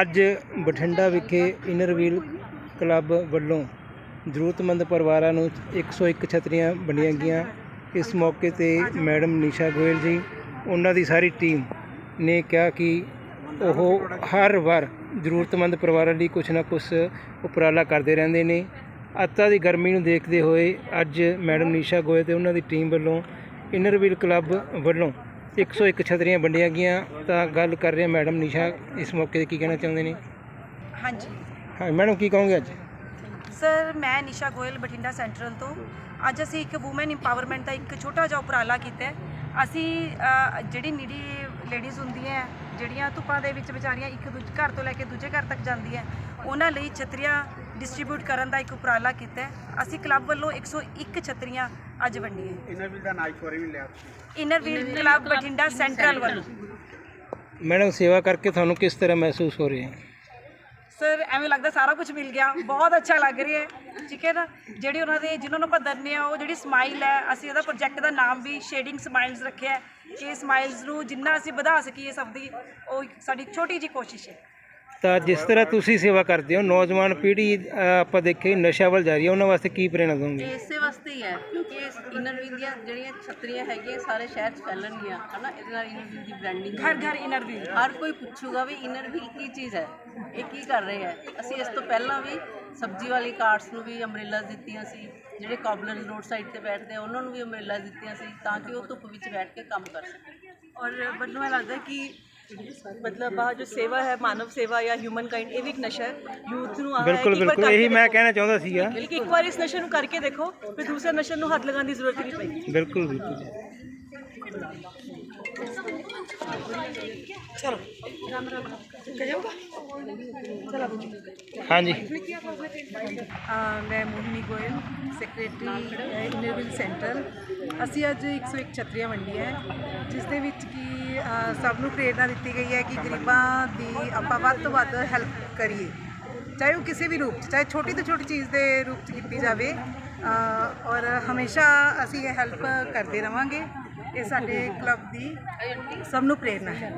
ਅੱਜ ਬਠਿੰਡਾ ਵਿਖੇ ਇਨਰਵੀਲ ਕਲੱਬ ਵੱਲੋਂ ਜ਼ਰੂਰਤਮੰਦ ਪਰਿਵਾਰਾਂ ਨੂੰ 101 ਛਤਰੀਆਂ ਵੰਡੀਆਂ ਗਈਆਂ। ਇਸ ਮੌਕੇ ਤੇ ਮੈਡਮ ਨਿਸ਼ਾ ਗੋਇਲ ਜੀ, ਉਹਨਾਂ ਦੀ ਸਾਰੀ ਟੀਮ ਨੇ ਕਿਹਾ ਕਿ ਉਹ ਹਰ ਵਾਰ ਜ਼ਰੂਰਤਮੰਦ ਪਰਿਵਾਰਾਂ ਲਈ ਕੁਝ ਨਾ ਕੁਝ ਉਪਰਾਲਾ ਕਰਦੇ ਰਹਿੰਦੇ ਨੇ। ਅੱਤਾ ਦੀ ਗਰਮੀ ਨੂੰ ਦੇਖਦੇ ਹੋਏ ਅੱਜ ਮੈਡਮ ਨਿਸ਼ਾ ਗੋਇਲ ਤੇ ਉਹਨਾਂ ਦੀ ਟੀਮ ਵੱਲੋਂ ਇਨਰਵੀਲ ਕਲੱਬ ਵੱਲੋਂ 101 ਛਤਰੀਆਂ ਵੰਡੀਆਂ ਗਈਆਂ ਤਾਂ ਗੱਲ ਕਰ ਰਹੇ ਮੈਡਮ ਨੀਸ਼ਾ ਇਸ ਮੌਕੇ ਤੇ ਕੀ ਕਹਿਣਾ ਚਾਹੁੰਦੇ ਨੇ? ਹਾਂਜੀ। ਹਾਂ ਮੈਡਮ ਕੀ ਕਹੋਗੇ ਅੱਜ? ਸਰ ਮੈਂ ਨਿਸ਼ਾ ਗੋਇਲ ਬਠਿੰਡਾ ਸੈਂਟਰਲ ਤੋਂ। ਅੱਜ ਅਸੀਂ ਇੱਕ ਔਮਨ ਇੰਪਾਵਰਮੈਂਟ ਦਾ ਇੱਕ ਛੋਟਾ ਜਿਹਾ ਉਪਰਾਲਾ ਕੀਤਾ ਹੈ। ਅਸੀਂ ਅ, ਜਿਹੜੀ ਨੀਡੀ ਲੇਡੀਜ਼ ਹੁੰਦੀਆਂ ਜਿਹੜੀਆਂ ਧੁੱਪਾਂ ਦੇ ਵਿੱਚ ਵਿਚਾਰੀਆਂ ਇੱਕ ਦੂਜੇ ਘਰ ਤੋਂ ਲੈ ਕੇ ਦੂਜੇ ਘਰ ਤੱਕ ਜਾਂਦੀਆਂ ਉਹਨਾਂ ਲਈ ਛਤਰੀਆਂ ਡਿਸਟ੍ਰੀਬਿਊਟ ਕਰਨ ਦਾ ਇੱਕ ਉਪਰਾਲਾ ਕੀਤਾ ਅਸੀਂ ਕਲੱਬ ਵੱਲੋਂ 101 ਛਤਰੀਆਂ ਅੱਜ ਵੰਡੀਆਂ ਇਹਨਾਂ ਵੀ ਦਾ ਨਾਈਟ ਫੋਰੀ ਵੀ ਲਿਆ ਤੁਸੀਂ Inner Wheel Club Bathinda central ਵੱਲੋਂ। ਮੈਡਮ ਸੇਵਾ ਕਰਕੇ ਤੁਹਾਨੂੰ ਕਿਸ ਤਰ੍ਹਾਂ ਮਹਿਸੂਸ ਹੋ ਰਿਹਾ ਹੈ? ਸਰ ਐਵੇਂ ਲੱਗਦਾ ਸਾਰਾ ਕੁਝ ਮਿਲ ਗਿਆ। ਬਹੁਤ ਅੱਛਾ ਲੱਗ ਰਿਹਾ ਹੈ। ਠੀਕ ਹੈ ਨਾ? ਜਿਹੜੀ ਉਹਨਾਂ ਦੇ ਜਿਨ੍ਹਾਂ ਨੂੰ ਆਪਾਂ ਦਰਨੇ ਆ ਉਹ ਜਿਹੜੀ ਸਮਾਈਲ ਹੈ ਅਸੀਂ ਇਹਦਾ ਪ੍ਰੋਜੈਕਟ ਦਾ ਨਾਮ ਵੀ ਸ਼ੇਡਿੰਗ ਸਮਾਈਲਸ ਰੱਖਿਆ ਹੈ। ਕਿ ਸਮਾਈਲਸ ਨੂੰ ਜਿੰਨਾ ਅਸੀਂ ਵਧਾ ਸਕੀਏ ਸਭ ਦੀ, ਉਹ ਸਾਡੀ ਛੋਟੀ ਜੀ ਕੋਸ਼ਿਸ਼ ਹੈ। ਤਾਂ ਜਿਸ ਤਰ੍ਹਾਂ ਤੁਸੀਂ ਸੇਵਾ ਕਰਦੇ ਹੋ ਨੌਜਵਾਨ ਪੀੜ੍ਹੀ ਅ, ਆਪਾਂ ਦੇਖੇ ਨਸ਼ਾ ਵੱਲ ਜਾ ਰਹੀ ਹੈ ਉਹਨਾਂ ਵਾਸਤੇ ਕੀ ਪ੍ਰੇਰਣਾ ਦੋਗੇ? ਇਹ ਇਸੇ ਵਾਸਤੇ ਹੀ ਹੈ ਕਿਉਂਕਿ ਇਨਰ ਵੀਲ ਦੀਆਂ ਜਿਹੜੀਆਂ ਛਤਰੀਆਂ ਹੈਗੀਆਂ ਸਾਰੇ ਸ਼ਹਿਰ 'ਚ ਫੈਲਣਗੀਆਂ ਹਨਾ? ਇਹਦੇ ਨਾਲ ਇਨਰ ਦੀ ਬ੍ਰਾਂਡਿੰਗ ਘਰ ਘਰ ਇਨਰ ਵੀਲ ਹਰ ਕੋਈ ਪੁੱਛੂਗਾ ਵੀ ਇਨਰ ਵੀਲ ਕੀ ਚੀਜ਼ ਹੈ ਇਹ ਕੀ ਕਰ ਰਹੇ ਹੈ? ਅਸੀਂ ਇਸ ਤੋਂ ਪਹਿਲਾਂ ਵੀ ਸਬਜ਼ੀ ਵਾਲੀ ਕਾਰਟਸ ਨੂੰ ਵੀ ਅੰਬ੍ਰੇਲਾਸ ਦਿੱਤੀਆਂ ਸੀ ਜਿਹੜੇ ਕਾਬਲਰ ਰੋਡ ਸਾਈਡ ਤੇ ਬੈਠਦੇ ਆ ਉਹਨਾਂ ਨੂੰ ਵੀ ਅੰਬ੍ਰੇਲਾਸ ਦਿੱਤੀਆਂ ਸੀ ਤਾਂ ਕਿ ਉਹ ਧੁੱਪ ਵਿੱਚ ਬੈਠ ਕੇ ਕੰਮ ਕਰ ਸਕਣ। ਔਰ ਮੈਨੂੰ ਇਹ ਲੱਗਦਾ ਹੈ ਕਿ ਮਤਲਬ ਆ ਜੋ ਸੇਵਾ ਹੈ ਮਾਨਵ ਸੇਵਾ ਜਾਂ ਹਿਊਮਨ ਕਾਈਂਡ ਇਹ ਵੀ ਇੱਕ ਨਸ਼ਾ ਹੈ। ਯੂਥ ਨੂੰ ਆ ਬਿਲਕੁਲ ਬਿਲਕੁਲ ਇਹੀ ਮੈਂ ਕਹਿਣਾ ਚਾਹੁੰਦਾ ਸੀਗਾ। ਬਲਕਿ ਇੱਕ ਵਾਰ ਇਸ ਨਸ਼ੇ ਨੂੰ ਕਰਕੇ ਦੇਖੋ ਫਿਰ ਦੂਸਰੇ ਨਸ਼ੇ ਨੂੰ ਹੱਥ ਲਗਾਉਣ ਦੀ ਜ਼ਰੂਰਤ ਨਹੀਂ ਪਏਗੀ। ਬਿਲਕੁਲ ਬਿਲਕੁਲ। ਹਾਂਜੀ। ਮੈਂ Mohini Goyal secretary Inner Wheel centre ਅਸੀਂ ਅੱਜ 101 ਛਤਰੀਆਂ ਵੰਡੀਆਂ ਹੈ, ਜਿਸ ਦੇ ਵਿੱਚ ਕਿ ਸਭ ਨੂੰ ਪ੍ਰੇਰਣਾ ਦਿੱਤੀ ਗਈ ਹੈ ਕਿ ਗਰੀਬਾਂ ਦੀ ਆਪਾਂ ਵੱਧ ਤੋਂ ਵੱਧ ਹੈਲਪ ਕਰੀਏ। ਚਾਹੇ ਉਹ ਕਿਸੇ ਵੀ ਰੂਪ 'ਚ, ਚਾਹੇ ਛੋਟੀ ਤੋਂ ਛੋਟੀ ਚੀਜ਼ ਦੇ ਰੂਪ 'ਚ ਕੀਤੀ ਜਾਵੇ ਔਰ ਹਮੇਸ਼ਾ ਅਸੀਂ ਇਹ ਹੈਲਪ ਕਰਦੇ ਰਵਾਂਗੇ। ਇਹ ਸਾਡੇ ਕਲੱਬ ਦੀ ਸਭ ਨੂੰ ਪ੍ਰੇਰਣਾ ਹੈ।